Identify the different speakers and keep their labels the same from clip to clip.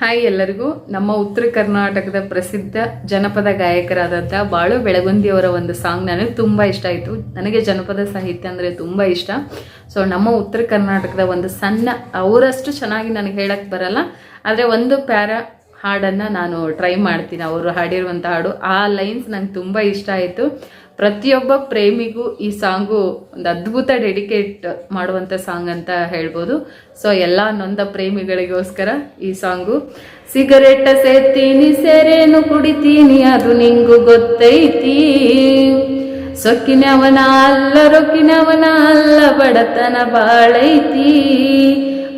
Speaker 1: Hi ಎಲ್ಲರಿಗೂ. ನಮ್ಮ ಉತ್ತರ ಕರ್ನಾಟಕದ ಪ್ರಸಿದ್ಧ ಜನಪದ ಗಾಯಕರಾದಂಥ ಬಾಳು ಬೆಳಗುಂದಿಯವರ ಒಂದು ಸಾಂಗ್ ನನಗೆ ತುಂಬ ಇಷ್ಟ ಆಯಿತು. ನನಗೆ ಜನಪದ ಸಾಹಿತ್ಯ ಅಂದರೆ ತುಂಬ ಇಷ್ಟ. ಸೊ ನಮ್ಮ ಉತ್ತರ ಕರ್ನಾಟಕದ ಒಂದು ಸಣ್ಣ, ಅವರಷ್ಟು ಚೆನ್ನಾಗಿ ನನಗೆ ಹೇಳಕ್ಕೆ ಬರಲ್ಲ. ಆದರೆ ಒಂದು ಪ್ಯಾರ ಹಾಡನ್ನು ನಾನು ಟ್ರೈ ಮಾಡ್ತೀನಿ. ಅವರು ಹಾಡಿರುವಂಥ ಹಾಡು. ಆ ಲೈನ್ಸ್ ನಂಗೆ ತುಂಬ ಇಷ್ಟ ಆಯಿತು. ಪ್ರತಿಯೊಬ್ಬ ಪ್ರೇಮಿಗೂ ಈ ಸಾಂಗು ಒಂದು ಅದ್ಭುತ ಡೆಡಿಕೇಟ್ ಮಾಡುವಂಥ ಸಾಂಗ್ ಅಂತ ಹೇಳ್ಬೋದು. ಸೊ ಎಲ್ಲ ನೊಂದ ಪ್ರೇಮಿಗಳಿಗೋಸ್ಕರ ಈ ಸಾಂಗು. ಸಿಗರೆಟ್ ಸೇತೀನಿ ಸೆರೆನು ಕುಡಿತೀನಿ, ಅದು ನಿಂಗು ಗೊತ್ತೈತಿ. ಸೊಕ್ಕಿನವನ ಅಲ್ಲ, ರೊಕ್ಕಿನವನ ಅಲ್ಲ, ಬಡತನ ಬಾಳೈತಿ.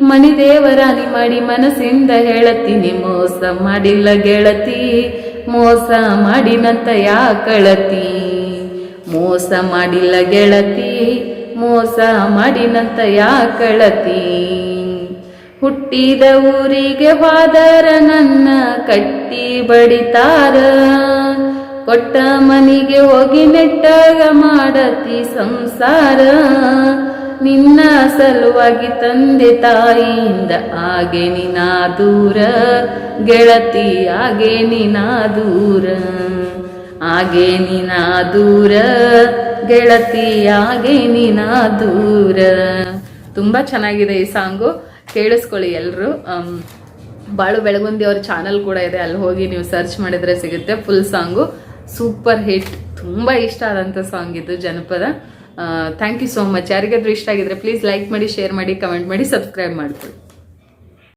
Speaker 1: ಮನಿ ದೇವರಾನಿ ಮಾಡಿ ಮನಸ್ಸಿಂದ ಹೇಳತ್ತೀನಿ ಮೋಸ ಮಾಡಿಲ್ಲ ಗೆಳತಿ, ಮೋಸ ಮಾಡಿನಂತ ಯಾ ಕಳತಿ ಮೋಸ ಮಾಡಿಲ್ಲ ಗೆಳತಿ, ಮೋಸ ಮಾಡಿನಂತ ಯಾ ಕಳತಿ ಹುಟ್ಟಿದ ಊರಿಗೆ ಹೋದರ ನನ್ನ ಕಟ್ಟಿ ಬಡಿತಾರ, ಕೊಟ್ಟ ಮನಿಗೆ ಹೋಗಿ ನೆಟ್ಟಾಗ ಮಾಡತಿ ಸಂಸಾರ. ನಿನ್ನ ಸಲುವಾಗಿ ತಂದೆ ತಾಯಿಯಿಂದ ಹಾಗೆ ನಿನ್ನ ದೂರ ಗೆಳತಿ ಹಾಗೆ ನಿನ್ನ ದೂರ. ಹಾಗೆ ನಿನ್ನ ದೂರ ಗೆಳತಿ ಹಾಗೆ ನಿನ್ನ ದೂರ. ತುಂಬ ಚೆನ್ನಾಗಿದೆ ಈ ಸಾಂಗು. ಕೇಳಿಸ್ಕೊಳ್ಳಿ ಎಲ್ಲರೂ ಬಾಳು ಬೆಳಗುಂದಿ ಅವ್ರ ಚಾನಲ್ ಕೂಡ ಇದೆ, ಅಲ್ಲಿ ಹೋಗಿ ನೀವು ಸರ್ಚ್ ಮಾಡಿದ್ರೆ ಸಿಗುತ್ತೆ. Full song. Super hit. ತುಂಬ ಇಷ್ಟ ಆದಂಥ ಸಾಂಗ್ ಇದು, ಜನಪದ. ಥ್ಯಾಂಕ್ ಯು ಸೋ ಮಚ್ ಯಾರಿಗಾದ್ರೂ ಇಷ್ಟ ಆಗಿದ್ರೆ ಪ್ಲೀಸ್ ಲೈಕ್ ಮಾಡಿ ಶೇರ್ ಮಾಡಿ ಕಮೆಂಟ್ ಮಾಡಿ ಸಬ್ಸ್ಕ್ರೈಬ್ ಮಾಡ್ಕೊಳ್ಳಿ.